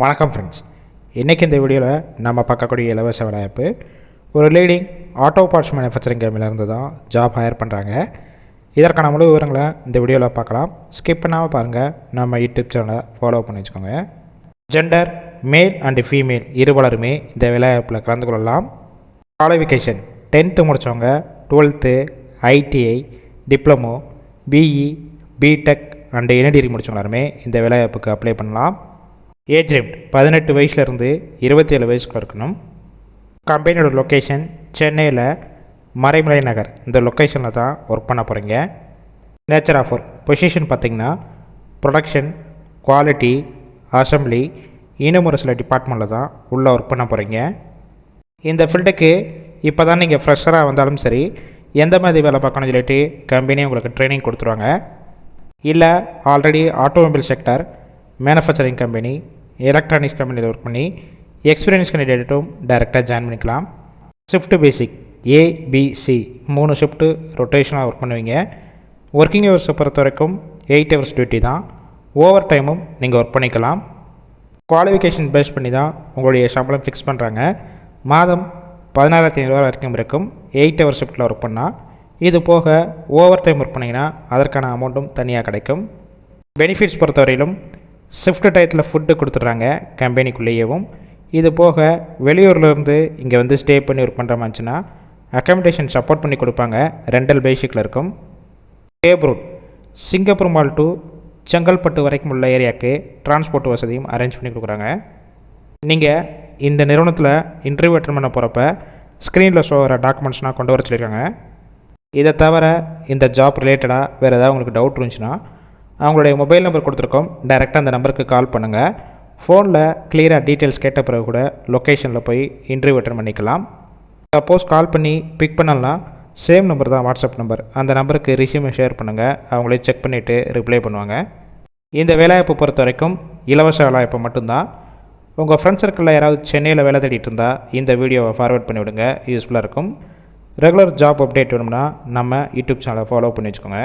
வணக்கம் ஃப்ரெண்ட்ஸ் இன்றைக்கி இந்த வீடியோவில் நம்ம பார்க்கக்கூடிய இலவச வேலைவாய்ப்பு ஒரு லீடிங் ஆட்டோ பார்ட்ஸ் மேனுஃபேக்சரிங் கம்பெனிலேருந்து தான் ஜாப் ஹையர் பண்ணுறாங்க இதற்கான முழு விவரங்களை இந்த வீடியோவில் பார்க்கலாம். ஸ்கிப் பண்ணாமல் பாருங்கள் நம்ம யூடியூப் சேனலை ஃபாலோ பண்ணி வச்சுக்கோங்க. ஜெண்டர் மேல் அண்டு ஃபீமேல் இருவலருமே இந்த வேலைவாய்ப்பில் கலந்து கொள்ளலாம். குவாலிஃபிகேஷன் டென்த்து முடித்தவங்க twelfth ITI diploma BE BTech and any degree எல்லாருமே இந்த வேலைவாய்ப்புக்கு அப்ளை பண்ணலாம். ஏஜ் லிமிட் பதினெட்டு வயசுலேருந்து இருபத்தி ஏழு வயசுக்குள்ள இருக்கணும். கம்பெனியோட லொக்கேஷன் சென்னையில் மறைமலை நகர். இந்த லொக்கேஷனில் தான் ஒர்க் பண்ண போகிறீங்க நேச்சர் ஆஃப் ஒர்க் பொசிஷன் பார்த்திங்கன்னா ப்ரொடக்ஷன் குவாலிட்டி அசம்பிளி இன்னும் ஒரு சில டிபார்ட்மெண்ட்டில் தான் உள்ளே ஒர்க் பண்ண போகிறீங்க இந்த ஃபீல்டுக்கு இப்போ தான் நீங்கள் ஃப்ரெஷராக வந்தாலும் சரி எந்த மாதிரி வேலை பார்க்கணும்னு சொல்லிட்டு கம்பெனி உங்களுக்கு ட்ரைனிங் கொடுத்துருவாங்க. இல்லை already automobile sector manufacturing company electronics கம்பெனியில் ஒர்க் பண்ணி எக்ஸ்பீரியன்ஸ் கேண்டிடேட்டும் டைரெக்டாக ஜாயின் பண்ணிக்கலாம். ஷிஃப்ட் பேசிக் ஏபிசி மூணு ஷிஃப்ட்டு ரொட்டேஷனாக ஒர்க் பண்ணுவீங்க. ஒர்க்கிங் ஹவர்ஸை பொறுத்த வரைக்கும் எயிட் ஹவர்ஸ் டியூட்டி தான். ஓவர் டைமும் நீங்கள் ஒர்க் பண்ணிக்கலாம். குவாலிஃபிகேஷன் பேஸ் பண்ணி தான் உங்களுடைய சம்பளம் ஃபிக்ஸ் பண்ணுறாங்க மாதம் பதினாறாயிரத்தி ஐநூறுரூவா வரைக்கும் இருக்கும். எயிட் ஹவர் ஷிஃப்ட்டில் ஒர்க் பண்ணால் இது போக ஓவர் டைம் ஒர்க் பண்ணிங்கன்னா அதற்கான அமௌண்ட்டும் தனியாக கிடைக்கும். பெனிஃபிட்ஸ் பொறுத்தவரையிலும் ஷிஃப்ட் டயத்தில் ஃபுட்டு கொடுத்துட்றாங்க கம்பெனிக்குள்ளேயேவும். இது போக வெளியூர்லேருந்து இங்கே வந்து ஸ்டே பண்ணி ஒர்க் பண்ணுற மாதிரிச்சுன்னா அக்காமடேஷன் சப்போர்ட் பண்ணி கொடுப்பாங்க ரெண்டல் பேசிக்கில் இருக்கும். Cab route Singapore mall to Chengalpattu வரைக்கும் உள்ள ஏரியாவுக்கு டிரான்ஸ்போர்ட் வசதியும் அரேஞ்ச் பண்ணி கொடுக்குறாங்க. நீங்கள் இந்த நிறுவனத்தில் இன்டர்வியூ அட்டன் பண்ண போகிறப்ப ஸ்க்ரீனில் ஷோ வர டாக்குமெண்ட்ஸ்னால் கொண்டு வர சொல்லியிருக்காங்க இதை தவிர இந்த ஜாப் ரிலேட்டடாக வேறு ஏதாவது உங்களுக்கு டவுட் இருந்துச்சுன்னா அவங்களுடைய மொபைல் நம்பர் கொடுத்துருக்கோம். டைரெக்டாக அந்த நம்பருக்கு கால் பண்ணுங்கள் ஃபோனில் கிளியராக டீட்டெயில்ஸ் கேட்ட பிறகு கூட லொக்கேஷனில் போய் இன்டர்வியூ அட்டன் பண்ணிக்கலாம். சப்போஸ் கால் பண்ணி பிக் பண்ணலாம் சேம் நம்பர் தான் வாட்ஸ்அப் நம்பர் அந்த நம்பருக்கு ரிசியூமை ஷேர் பண்ணுங்கள் அவங்களே செக் பண்ணிவிட்டு ரிப்ளை பண்ணுவாங்க. இந்த வேலைவாய்ப்பு பொறுத்த வரைக்கும் இலவச வேலைவாய்ப்பு மட்டும்தான். உங்கள் ஃப்ரெண்ட்ஸ் சர்க்கிளில் யாராவது சென்னையில் வேலை தேடிட்டு இருந்தால் இந்த வீடியோவை ஃபார்வர்ட் பண்ணி விடுங்க யூஸ்ஃபுல்லாக இருக்கும். ரெகுலர் ஜாப் அப்டேட் வேணும்னா நம்ம யூடியூப் சேனலை ஃபாலோ பண்ணி வச்சுக்கோங்க.